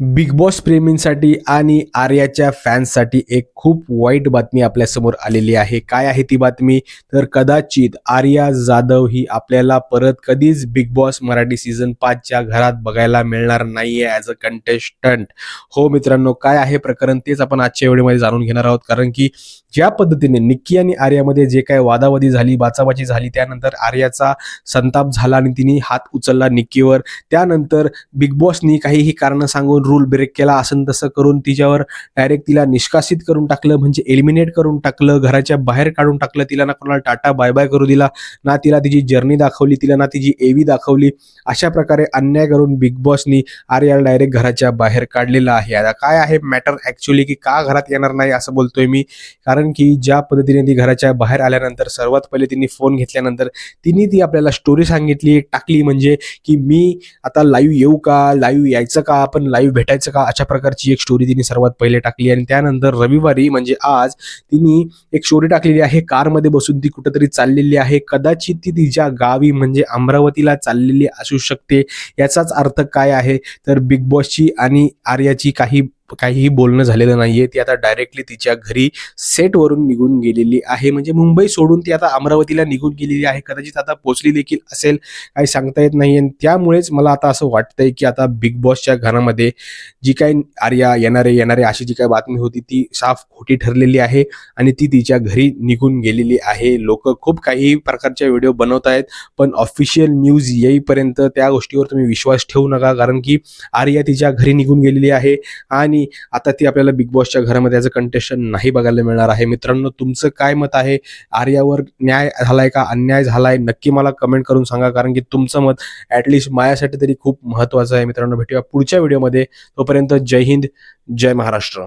Big boss प्रेमींसाठी आणि आर्याच्या फॅन्ससाठी एक खूप वाईट बातमी आपल्यासमोर आलेली आहे. काय आहे ती बातमी? तर कदाचित आर्या जाधव ही आपल्याला परत कधीच बिग बॉस मराठी सीझन पाचच्या घरात बघायला मिळणार नाहीये ॲज अ कंटेस्टंट हो मित्रांनो काय आहे प्रकरण तेच आपण आजच्या व्हिडिओमध्ये जाणून घेणार आहोत. कारण की ज्या पद्धतीने निक्की आणि आर्यामध्ये जे काय वादावादी झाली बाचाबाची झाली त्यानंतर आर्याचा संताप झाला आणि तिने हात उचलला निक्कीवर. त्यानंतर बिग बॉसनी काहीही कारणं सांगून रूल ब्रेक केला असं तसं करून तिच्यावर डायरेक्ट तिला निष्कासित करून टाकलं म्हणजे एलिमिनेट करून टाकलं घराच्या बाहेर काढून टाकलं तिला ना कोणाला टाटा बाय बाय करू दिला ना तिला तिची जर्नी दाखवली तिला ना तिची एवी दाखवली. अशा प्रकारे अन्याय करून बिग बॉसनी आर्याला डायरेक्ट घराच्या बाहेर काढलेला आहे. आता काय आहे मॅटर ॲक्च्युली की का घरात येणार नाही असं बोलतोय मी. कारण की ज्या पद्धतीने ती घराच्या बाहेर आल्यानंतर सर्वात पहिले तिने फोन घेतल्यानंतर तिने ती आपल्याला स्टोरी सांगितली टाकली म्हणजे की मी आता लाईव्ह येऊ का? लाईव्ह यायचं का? आपण लाईव्ह भेटायचं का? अशा प्रकारची एक स्टोरी तिने सर्वात पहिले टाकली आणि त्यानंतर रविवारी म्हणजे आज तिने एक स्टोरी टाकलेली आहे. कारमध्ये बसून ती कुठंतरी चाललेली आहे. कदाचित ती तिच्या गावी म्हणजे अमरावतीला चाललेली असू शकते. याचाच अर्थ काय आहे? तर बिग बॉसची आणि आर्याची काही काहीही बोलणं झालेलं नाहीये. ती आता डायरेक्टली तिच्या घरी सेटवरून निघून गेलेली आहे. म्हणजे मुंबई सोडून ती आता अमरावतीला निघून गेलेली आहे. कदाचित आता पोचली देखील असेल. काही सांगता येत नाही आणि त्यामुळेच मला आता असं वाटतंय की आता बिग बॉसच्या घरामध्ये जी काही आर्या येणारे येणारे अशी जी काही बातमी होती ती साफ खोटी ठरलेली आहे. आणि ती तिच्या घरी निघून गेलेली आहे. लोक खूप काही प्रकारच्या व्हिडिओ बनवत आहेत. पण ऑफिशियल न्यूज येईपर्यंत त्या गोष्टीवर तुम्ही विश्वास ठेवू नका. कारण की आर्या तिच्या घरी निघून गेलेली आहे. आणि आता ती आपल्याला बिग बॉसच्या घरामध्ये याचं कंटेशन नाही बघायला मिळणार आहे. मित्रांनो तुमचं काय मत आहे? आर्यावर न्याय झालाय का? अन्याय झालाय? नक्की मला कमेंट करून सांगा. कारण की तुमचं मत ॲटलिस्ट माझ्यासाठी तरी खूप महत्त्वाचं आहे. मित्रांनो भेटूया पुढच्या व्हिडिओमध्ये तोपर्यंत जय हिंद जय महाराष्ट्र.